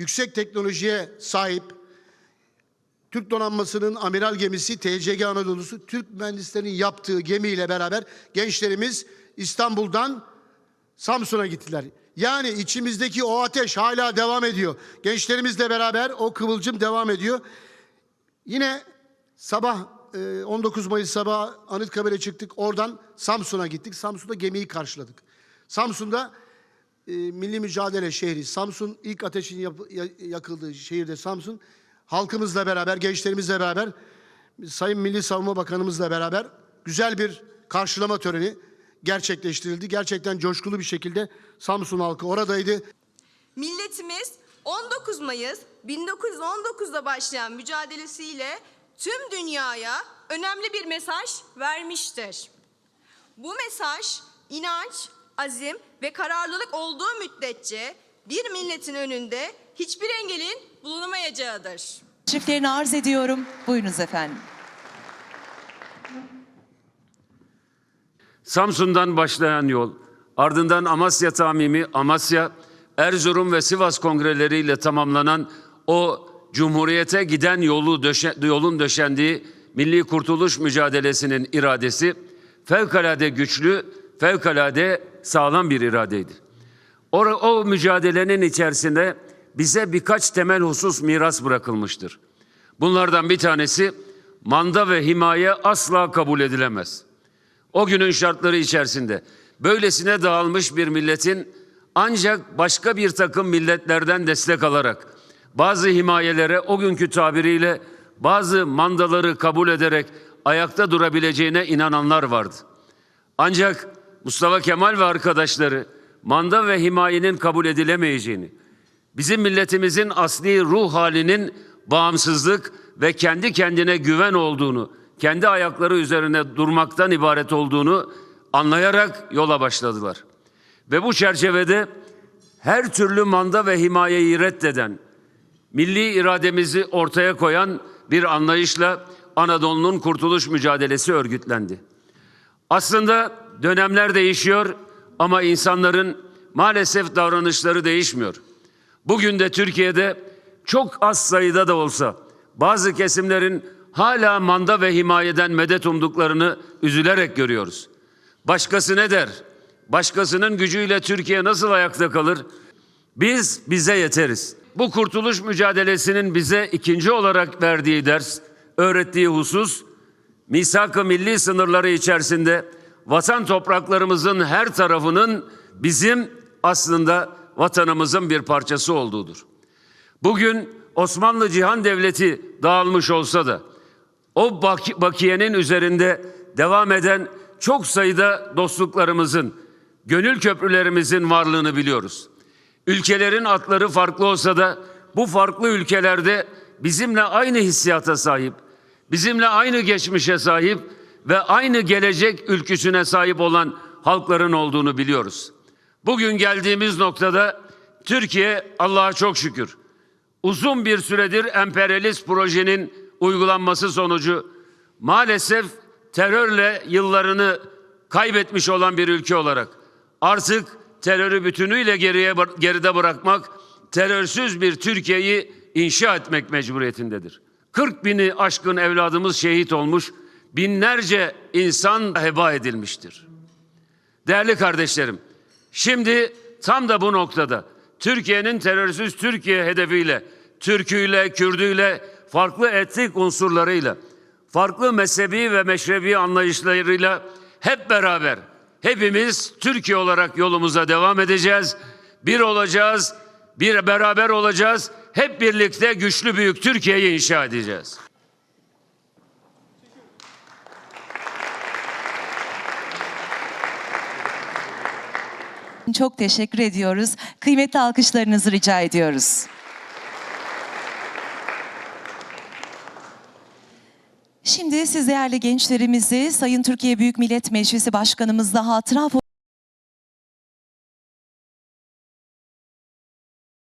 yüksek teknolojiye sahip Türk donanmasının amiral gemisi TCG Anadolu'su Türk mühendislerinin yaptığı gemiyle beraber gençlerimiz İstanbul'dan Samsun'a gittiler. Yani içimizdeki o ateş hala devam ediyor. Gençlerimizle beraber o kıvılcım devam ediyor. Yine sabah e, 19 Mayıs sabah Anıtkabir'e çıktık. Oradan Samsun'a gittik. Samsun'da gemiyi karşıladık. Samsun'da e, milli mücadele şehri. Samsun ilk ateşin yap- ya- yakıldığı şehirde Samsun. Halkımızla beraber, gençlerimizle beraber, Sayın Milli Savunma Bakanımızla beraber güzel bir karşılama töreni gerçekleştirildi. Gerçekten coşkulu bir şekilde Samsun halkı oradaydı. Milletimiz 19 Mayıs 1919'da başlayan mücadelesiyle tüm dünyaya önemli bir mesaj vermiştir. Bu mesaj inanç, azim ve kararlılık olduğu müddetçe bir milletin önünde hiçbir engelin bulunamayacağıdır. Teşriflerini arz ediyorum. Buyurunuz efendim. Samsun'dan başlayan yol, ardından Amasya tamimi, Amasya, Erzurum ve Sivas kongreleriyle tamamlanan o Cumhuriyete giden yolu döşe, yolun döşendiği milli kurtuluş mücadelesinin iradesi fevkalade güçlü, fevkalade sağlam bir iradeydi. O, o mücadelenin içerisinde bize birkaç temel husus miras bırakılmıştır. Bunlardan bir tanesi manda ve himaye asla kabul edilemez. O günün şartları içerisinde böylesine dağılmış bir milletin ancak başka bir takım milletlerden destek alarak bazı himayelere o günkü tabiriyle bazı mandaları kabul ederek ayakta durabileceğine inananlar vardı. Ancak Mustafa Kemal ve arkadaşları manda ve himayenin kabul edilemeyeceğini, bizim milletimizin asli ruh halinin bağımsızlık ve kendi kendine güven olduğunu, kendi ayakları üzerine durmaktan ibaret olduğunu anlayarak yola başladılar. Ve bu çerçevede her türlü manda ve himayeyi reddeden, milli irademizi ortaya koyan bir anlayışla Anadolu'nun kurtuluş mücadelesi örgütlendi. Aslında dönemler değişiyor ama insanların maalesef davranışları değişmiyor. Bugün de Türkiye'de çok az sayıda da olsa bazı kesimlerin hala manda ve himayeden medet umduklarını üzülerek görüyoruz. Başkası ne der? Başkasının gücüyle Türkiye nasıl ayakta kalır? Biz bize yeteriz. Bu kurtuluş mücadelesinin bize ikinci olarak verdiği ders, öğrettiği husus misak-ı milli sınırları içerisinde vatan topraklarımızın her tarafının bizim aslında vatanımızın bir parçası olduğudur. Bugün Osmanlı Cihan Devleti dağılmış olsa da o baki- bakiyenin üzerinde devam eden çok sayıda dostluklarımızın, gönül köprülerimizin varlığını biliyoruz. Ülkelerin atları farklı olsa da bu farklı ülkelerde bizimle aynı hissiyata sahip, bizimle aynı geçmişe sahip ve aynı gelecek ülküsüne sahip olan halkların olduğunu biliyoruz. Bugün geldiğimiz noktada Türkiye Allah'a çok şükür uzun bir süredir emperyalist projenin uygulanması sonucu maalesef terörle yıllarını kaybetmiş olan bir ülke olarak artık terörü bütünüyle geriye geride bırakmak, terörsüz bir Türkiye'yi inşa etmek mecburiyetindedir. 40 bini aşkın evladımız şehit olmuş, binlerce insan heba edilmiştir. Değerli kardeşlerim, şimdi tam da bu noktada Türkiye'nin terörsüz Türkiye hedefiyle, Türküyle, Kürdüyle, farklı etnik unsurlarıyla, farklı mezhebi ve meşrebi anlayışlarıyla hep beraber hepimiz Türkiye olarak yolumuza devam edeceğiz. Bir olacağız, bir beraber olacağız. Hep birlikte güçlü büyük Türkiye'yi inşa edeceğiz. Çok teşekkür ediyoruz. Kıymetli alkışlarınızı rica ediyoruz. Şimdi siz değerli gençlerimizi Sayın Türkiye Büyük Millet Meclisi Başkanımızla hatıra